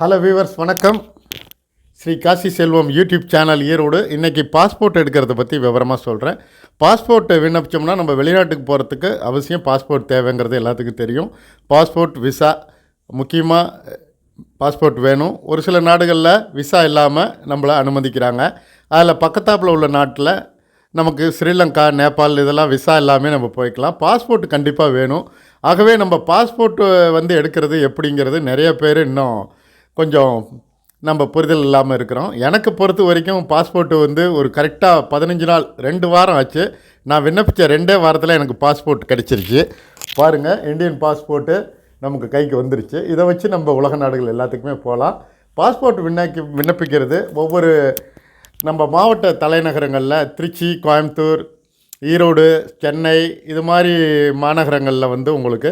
Hello viewers வணக்கம். Shri Kasi Selvam YouTube channel Erode. இன்றைக்கி passport எடுக்கிறத பற்றி விவரமாக சொல்கிறேன் பாஸ்போர்ட்டை விண்ணப்பிச்சோம்னா நம்ம வெளிநாட்டுக்கு போகிறதுக்கு அவசியம் பாஸ்போர்ட் தேவைங்கிறது எல்லாத்துக்கும் தெரியும். பாஸ்போர்ட் விசா முக்கியமாக பாஸ்போர்ட் வேணும். ஒரு சில நாடுகளில் விசா இல்லாமல் நம்மளை அனுமதிக்கிறாங்க. அதில் பக்கத்தாப்பில் உள்ள நாட்டில் நமக்கு ஸ்ரீலங்கா நேபாள் இதெல்லாம் விசா எல்லாமே நம்ம போய்க்கலாம். பாஸ்போர்ட் கண்டிப்பாக வேணும். ஆகவே நம்ம பாஸ்போர்ட்டு வந்து எடுக்கிறது எப்படிங்கிறது நிறைய பேர் இன்னும் கொஞ்சம் நம்ம புரிதல் இல்லாமல் இருக்கிறோம். எனக்கு பொறுத்த வரைக்கும் பாஸ்போர்ட்டு வந்து ஒரு கரெக்டாக பதினஞ்சு நாள் ரெண்டு வாரம் ஆச்சு. நான் விண்ணப்பித்த ரெண்டே வாரத்தில் எனக்கு பாஸ்போர்ட் கிடச்சிருச்சு. பாருங்கள் இந்தியன் பாஸ்போர்ட்டு நமக்கு கைக்கு வந்துருச்சு. இதை வச்சு நம்ம உலக நாடுகள் எல்லாத்துக்குமே போகலாம். பாஸ்போர்ட் விண்ணப்பி விண்ணப்பிக்கிறது ஒவ்வொரு நம்ம மாவட்ட தலைநகரங்களில் திருச்சி கோயம்புத்தூர் ஈரோடு சென்னை இது மாதிரி மாநகரங்களில் வந்து உங்களுக்கு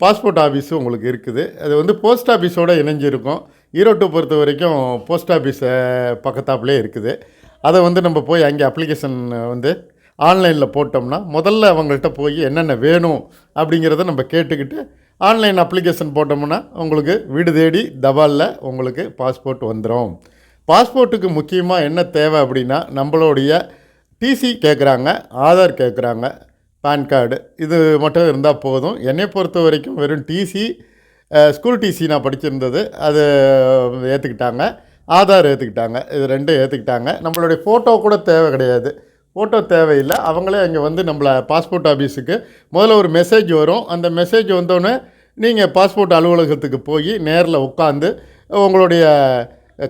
பாஸ்போர்ட் ஆஃபீஸு உங்களுக்கு இருக்குது. அது வந்து போஸ்ட் ஆஃபீஸோடு இணைஞ்சிருக்கும். ஈரோட்டை பொறுத்த வரைக்கும் போஸ்ட் ஆஃபீஸை பக்கத்தாப்புலே இருக்குது. அதை வந்து நம்ம போய் அங்கே அப்ளிகேஷன் வந்து ஆன்லைனில் போட்டோம்னா முதல்ல அவங்கள்ட்ட போய் என்னென்ன வேணும் அப்படிங்கிறத நம்ம கேட்டுக்கிட்டு ஆன்லைன் அப்ளிகேஷன் போட்டோம்னா உங்களுக்கு வீடு தேடி தபாலில் உங்களுக்கு பாஸ்போர்ட் வந்துடும் பாஸ்போர்ட்டுக்கு முக்கியமாக என்ன தேவை அப்படின்னா நம்மளுடைய டிசி கேட்குறாங்க ஆதார் கேட்குறாங்க பேன் கார்டு. இது மட்டும் இருந்தால் போதும். என்னை பொறுத்த வரைக்கும் வெறும் டிசி ஸ்கூல் டிசி நான் படிச்சிருந்தது. அது ஏற்றுக்கிட்டாங்க ஆதார் ஏற்றுக்கிட்டாங்க இது ரெண்டும் ஏற்றுக்கிட்டாங்க நம்மளுடைய ஃபோட்டோ கூட தேவை கிடையாது. ஃபோட்டோ தேவையில்லை. அவங்களே அங்கே வந்து நம்மளை பாஸ்போர்ட் ஆஃபீஸுக்கு முதல்ல ஒரு மெசேஜ் வரும். அந்த மெசேஜ் வந்தோடனே நீங்கள் பாஸ்போர்ட் அலுவலகத்துக்கு போய் நேரில் உட்காந்து உங்களுடைய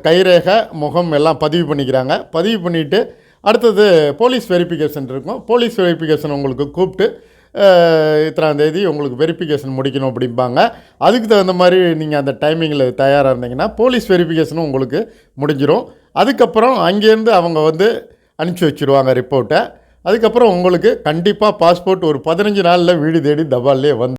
கைரேகை முகம் எல்லாம் பதிவு பண்ணிக்கிறாங்க. பதிவு பண்ணிவிட்டு அடுத்தது போலீஸ் வெரிஃபிகேஷன் இருக்கும். போலீஸ் வெரிஃபிகேஷன் உங்களுக்கு கூப்பிட்டு இத்தனாந்தேதி இத்தனாம் தேதி உங்களுக்கு வெரிஃபிகேஷன் முடிக்கணும் அப்படிம்பாங்க. அதுக்கு தகுந்த மாதிரி நீங்கள் அந்த டைமிங்கில் தயாராக இருந்தீங்கன்னா போலீஸ் வெரிஃபிகேஷனும் உங்களுக்கு முடிஞ்சிடும் அதுக்கப்புறம் அங்கேருந்து அவங்க வந்து அனுப்பிச்சி வச்சுருவாங்க ரிப்போர்ட்டை. அதுக்கப்புறம் உங்களுக்கு கண்டிப்பாக பாஸ்போர்ட் ஒரு பதினஞ்சு நாளில் வீடு தேடி தபால்லே வந்து